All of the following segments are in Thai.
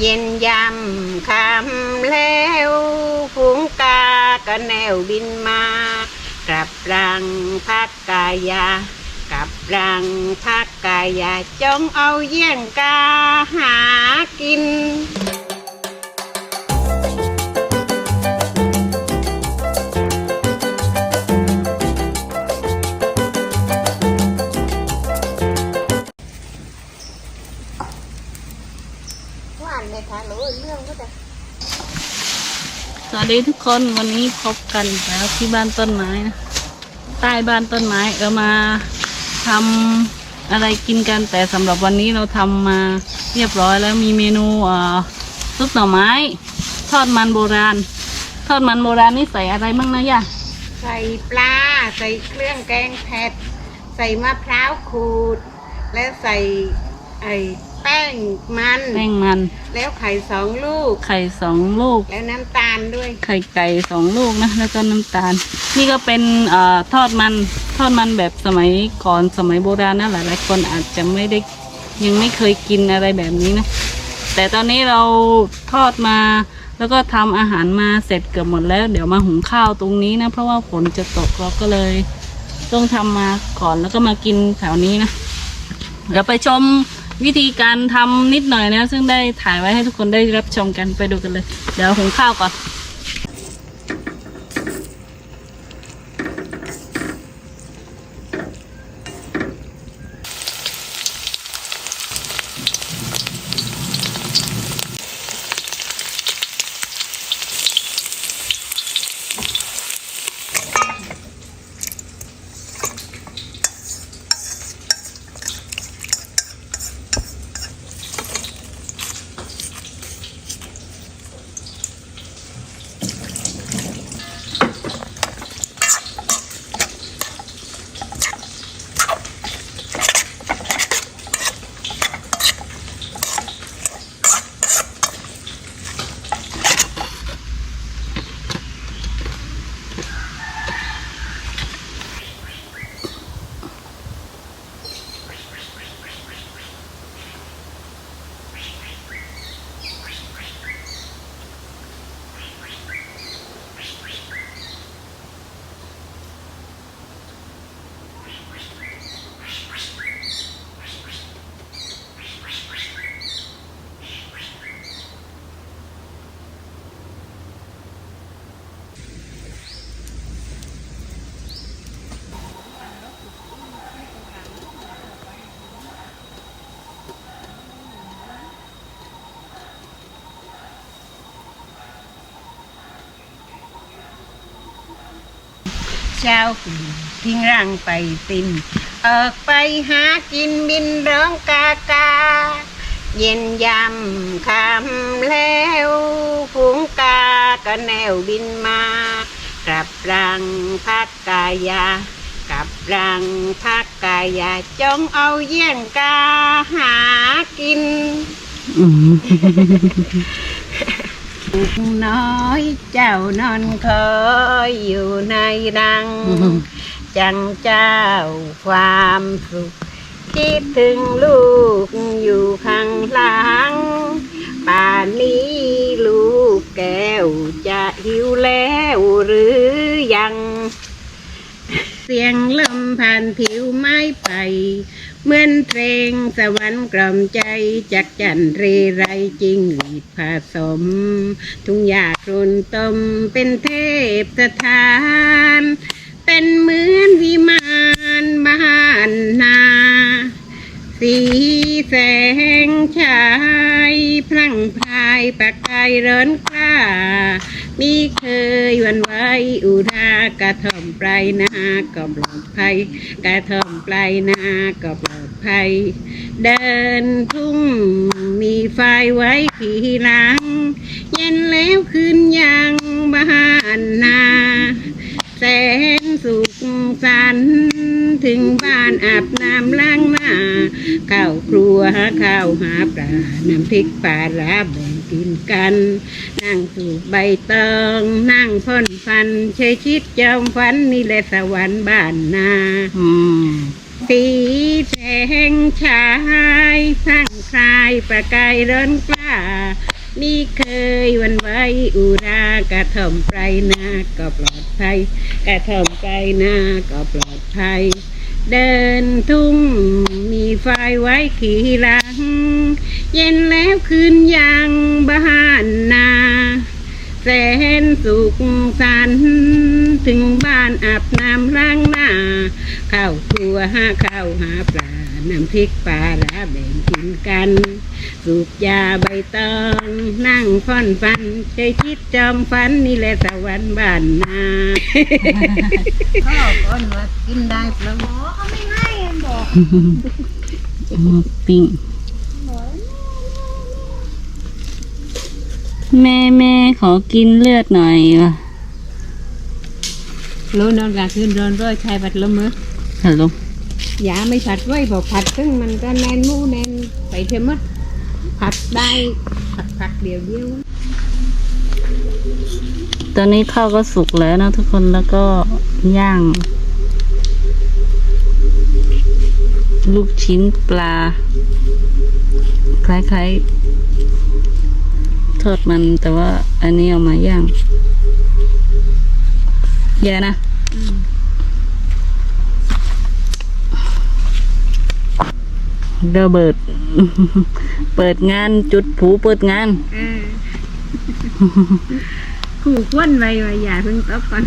เย็นยำคำแล้วฝูงกากระแนวบินมา กลับรังพักกายากับรังพักกายาจงเอาเยี่ยงกาหากิน วัสดีทุกคนวันนี้พบกันแล้วที่บ้านต้นไม้นะใต้บ้านต้นไม้เรามาทำอะไรกินกันแต่สำหรับวันนี้เราทำมาเรียบร้อยแล้วมีเมนูเอ่อซุปหน่อไม้ ทอดมันโบราณ ทอดมันโบราณนี่ใส่อะไรบ้างนะย่าใส่ปลาใส่เครื่องแกงเผ็ดใส่มะพร้าวขูด แล้วใส่ไอ ป้งมัน แป้งมัน แล้วไข่สองลูก ไข่สองลูก แล้วน้ำตาลด้วย ไข่ไก่สองลูกนะ แล้วก็น้ำตาล นี่ก็เป็นเอ่อทอดมัน ทอดมันแบบสมัยก่อนสมัยโบราณนะหลายๆคนอาจจะไม่ได้ยังไม่เคยกินอะไรแบบนี้นะ แต่ตอนนี้เราทอดมา แล้วก็ทำอาหารมาเสร็จเกือบหมดแล้ว เดี๋ยวมาหุงข้าวตรงนี้นะ เพราะว่าฝนจะตกเราก็เลย ต้องทำมาก่อนแล้วก็มากินแถวนี้นะ เดี๋ยวไปชม วิธีการทำนิดหน่อยนะ ซึ่งได้ถ่ายไว้ให้ทุกคนได้รับชมกันไปดูกันเลย เดี๋ยวหุงข้าวก่อน เช้าขึ้นทิ้งร่างไปตินออกไปหากินบินร้องกากา เย็นยำคำแล้วฝูงกาก็แนวบินมา กลับรังพักกายากับรังพักกายาจงเอาเยี่ยงกาหากิน น้อย เจ้านอนคอยอยู่ในรัง จังเจ้าความสุข คิดถึงลูกอยู่ข้างหลัง ป่านนี้ลูกแก้วจะหิวแล้วหรือยัง เสียงลมผ่านผิวไม้ไป เหมือนเพลงสวรรค์กล่อมใจจากจันเรไรจริงหลีดผสม ทุ่งหญ้าโคลนตมเป็นเทพสถาน เป็นเหมือนวิมานบ้านนา สีแสงชายพลั่งพลายปากกายเรินกล้ามีเคยวันไหวอุรากระทอมปลายนาก็ปลอดภัยกระทอมปลายนาก็ปลอด ภัย เดินทุ่งมีไฟไว้ขี่หลัง เย็นแล้วคืนยังบ้านนาแสนสุขสันถึงบ้านอาบน้ำล้างหน้าข้าวครัวหาข้าวหาปลาน้ำพริกปลาร้าแบ่งกินกัน นั่งสูบใบตองนั่งพ่นฟันเชยชิดจอมฝันนี่แหละสวรรค์บ้านนา สีแสงชายสร้างคลายประกายร้อนกล้านี่เคยวันไว้อุรากระท่อมไพรนาก็ปลอดภัย กระท่อมไพรนาก็ปลอดภัย เดินทุ่งมีไฟไว้ขี่หลัง เย็นแล้วคืนยังบ้านนาแสนสุขสันถึงบ้านอาบน้ำล้างหน้า ข้าวครัวหาข้าวหาปลา น้ำพริกปลาละแบ่งกินกัน สูบยาใบตอง นั่งฟ่อนฟันใจคิดจอมฟันนี่แหละสวรรค์บ้านนาข้าวก่อนว่ากินได้ปะหมอเขาไม่ให้บอกปิ้งแม่แม่ขอกินเลือดหน่อยว่ะรู้นอนกลางคืนร้อนร้อยชายผัดลมมือ ฮัลโหลยาไม่ผัดไว้บอกผัดซึ่งมันก็แน่นหมูแน่นไปเท่ามัดผัดได้ผัดผัดเดียวเดียวตอนนี้ข้าวก็สุกแล้วนะทุกคนแล้วก็ย่าง ลูกชิ้นปลา คล้ายๆ ทอดมันแต่ว่าอันนี้เอามาย่างแย่นะระ เบิด เปิดงานจุดผูเปิดงานอ่าขู่ควนไว้ว่าอย่าเพิ่งตบก่อน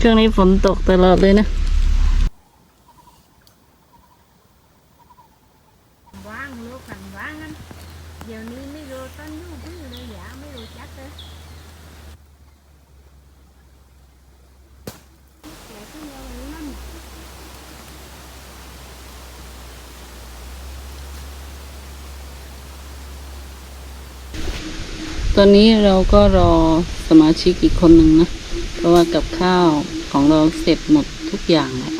ช่วงนี้ฝนตกตลอดเลยนะ ว่างลูกขันว่างนั้นเดี๋ยวนี้ไม่รู้ต้นยูพึ่งเลยอย่าไม่รู้จักเลยแต่ที่เรานั่น ตอนนี้เราก็รอสมาชิกอีกคนหนึ่งนะ เพราะว่ากับข้าวของเราเสร็จหมดทุกอย่างแหละ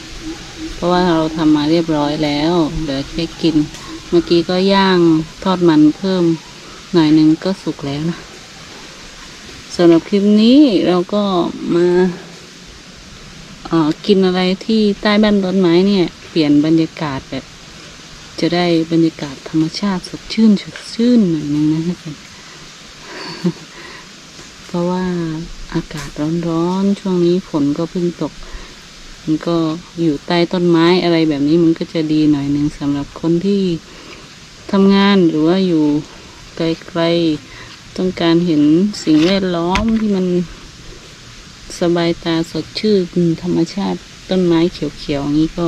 เพราะว่าเราทำมาเรียบร้อยแล้วเหลือแค่กิน เมื่อกี้ก็ย่างทอดมันเพิ่มหน่อยหนึ่งก็สุกแล้วนะสำหรับคลิปนี้เราก็มาเอ่อกินอะไรที่ใต้บ้านต้นไม้เนี่ย เปลี่ยนบรรยากาศแบบ จะได้บรรยากาศธรรมชาติสดชื่นสดชื่นหน่อยหนึงนะทุกคน เพราะว่าอากาศร้อนๆ ช่วงนี้ฝนก็เพิ่งตก มันก็อยู่ใต้ต้นไม้อะไรแบบนี้มันก็จะดีหน่อยหนึ่งสำหรับคนที่ทำงานหรือว่าอยู่ไกลๆ ต้องการเห็นสิ่งแวดล้อมที่มันสบายตาสดชื่นธรรมชาติต้นไม้เขียวๆอย่างนี้ก็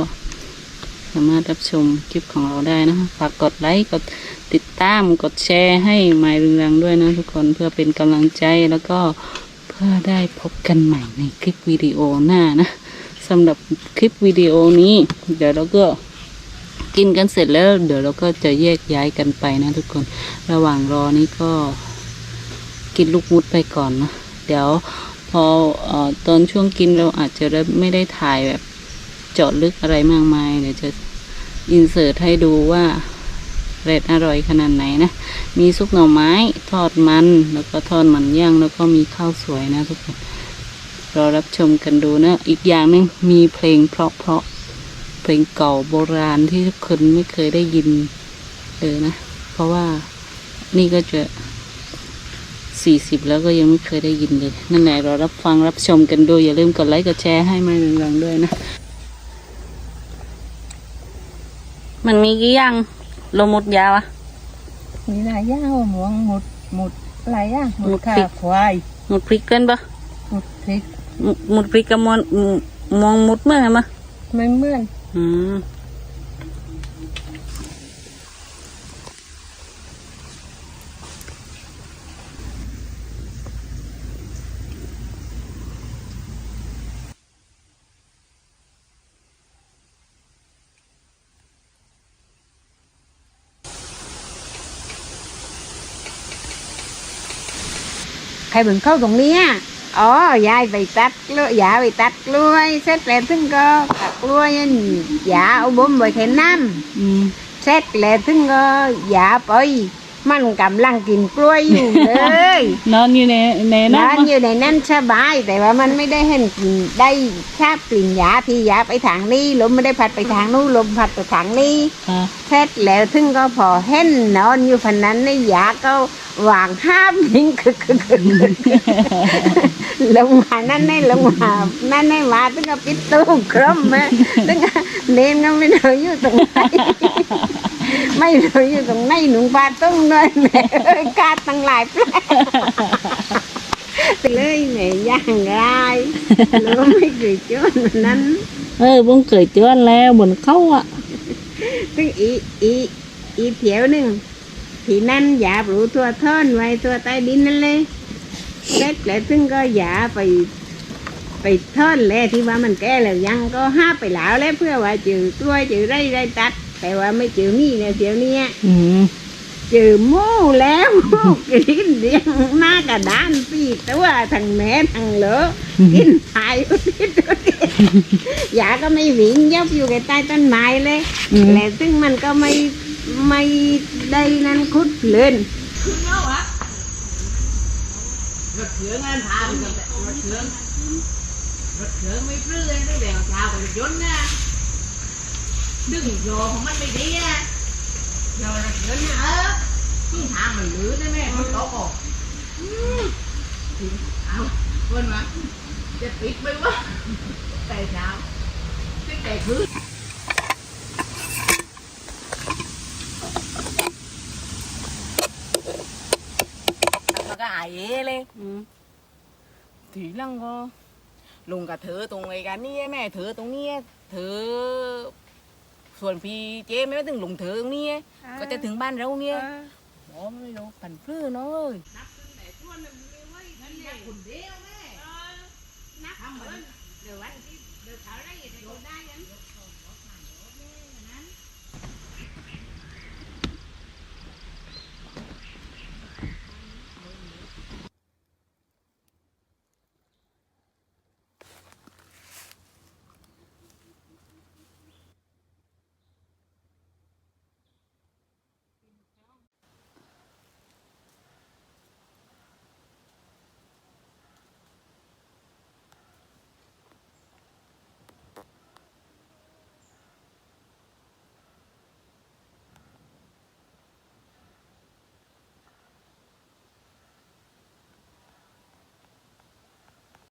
สามารถรับชมคลิปของเราได้นะฝากกดไลค์กด ติดตามกดแชร์ให้หมายเรืองด้วยนะทุกคนเพื่อเป็นกำลังใจแล้วก็เพื่อได้พบกันใหม่ในคลิปวิดีโอหน้านะสำหรับคลิปวิดีโอนี้ เดี๋ยวเราก็กินกันเสร็จแล้ว เดี๋ยวเราก็จะแยกย้ายกันไปนะทุกคน ระหว่างรอนี้ก็กินลูกมุดไปก่อนนะเดี๋ยวพอเออตอนช่วงกินเราอาจจะไม่ได้ถ่ายแบบเจาะลึกอะไรมากมายเดี๋ยวจะอินเสิร์ตให้ดูว่า เรดอร่อยขนาดไหนนะ มีซุปหน่อไม้ทอดมัน แล้วก็ทอดมันย่างแล้วก็มีข้าวสวยนะทุกคนรอรับชมกันดูนะ อีกอย่างหนึงมีเพลงเพราะเพราะๆเพลงเก่าโบราณที่ทุกคนไม่เคยได้ยินเออนะ เพราะว่านี่ก็จะสี่สิบแล้วก็ยังไม่เคยได้ยินเลย นั่นแหละรอรับฟังรับชมกันดูอย่าลืมกดไลค์กดแชร์ให้ม่เรืองๆด้วยนะ มันมีกี่อย่าง โลมุดยาวอะมีหลายอย่างหมวงหมดหมดหลายอย่างหมหมดดขาพริกควายหมดพริกกันปะหมดพริกหมหมดพริกกับมอนมองหมดเมื่อไหร่มาไม่เหมือนอืม ใครเบิ่งเข้าตรงเนี้ยอ๋อยายไปตัดกล้วยยาไปตัดกล้วยเสร็จแล้วถึงก็ตัดกล้วยนั่นยาเอาบ่มไว้แค่น้ำอืมเสร็จแล้วถึงก็ยาไป มันกำลังกินกล้วยอยู่เลย นอนอยู่ในในนนั้นอนอยู่ในนั้นสบาย แต่ว่ามันไม่ได้เห็นกลิ่นได้แค่กลิ่นยาที่ยาไปทางนี้ลมไม่ได้พัดไปทางนู้นลมพัดไปทางนี้ค่ะ เสร็จแล้วถึงก็พอเห็นนอนอยู่พันนั้นในยาก็วางห้ามยิงคือคือคือลงมานั่นในลงมานั่นในมาถึงก็ปิดตู้ครมมาถึงก็เนนก็ไม่รู้อยู่ตรงไหน ไม่รู้อยู่ตรงไหนหนุ่งปลาต้องด้วยแม่เอ้ยกาตั้งหลายแปลเลยแม่ย่างไรแล้วไม่เคยเจนนั้น เออบุ้งเคยเตือนแล้วบนเขาอะซึ่งอีอีอีเถียวหนึ่งที่นั่นอย่าปลูตัวท่อนไว้ตัวใต้ดินนั่นเลยเสร็จแล้วซึ่งก็อย่าไปไปท่อนแล้วที่ว่ามันแก่แล้วยังก็ห้าไปหลาวแล้วเพื่อว่าจือกล้วยจือไรไรตัด แต่ว่าไม่จือมีเนี่ยเดี๋ยวนี้อืมจือหมูแล้วกินเลี้ยงหน้ากระดานปีตัวทั้งแม่ทั้งเหลอกินหายอุทิศอุทิศยาก็ไม่หวิงยับอยู่ใใต้ต้นไม้เลยอืมแล้วซึ่งมันก็ไม่ไม่ได้นั้นคุดเลินรถเถืองนั่นพาไปกันแต่รถเถืองรถเถืองไม่ปลื้มเลยตั้งแต่เช้าไปรถยนต์นะ ดึงโยของมันไม่ดีอะโยรถเถืองนะเออทิ้งทางมันลื้อได้ไหมมันตกออกอืมเอาคนมาจะปิดไปวะแต่เช้าติดแต่พื้นมันก็อายเอเลยอืมทีหลังก็ลุงกับเธอตรงไอ้กันนี่แม่เธอตรงนี้เธอ ส่วนพี่เจ๊ไม่ถึงลุงเธอตรงนี้ก็จะถึงบ้านเราเนี่ยโอ้ไม่รู้ผันพื้นเนาะ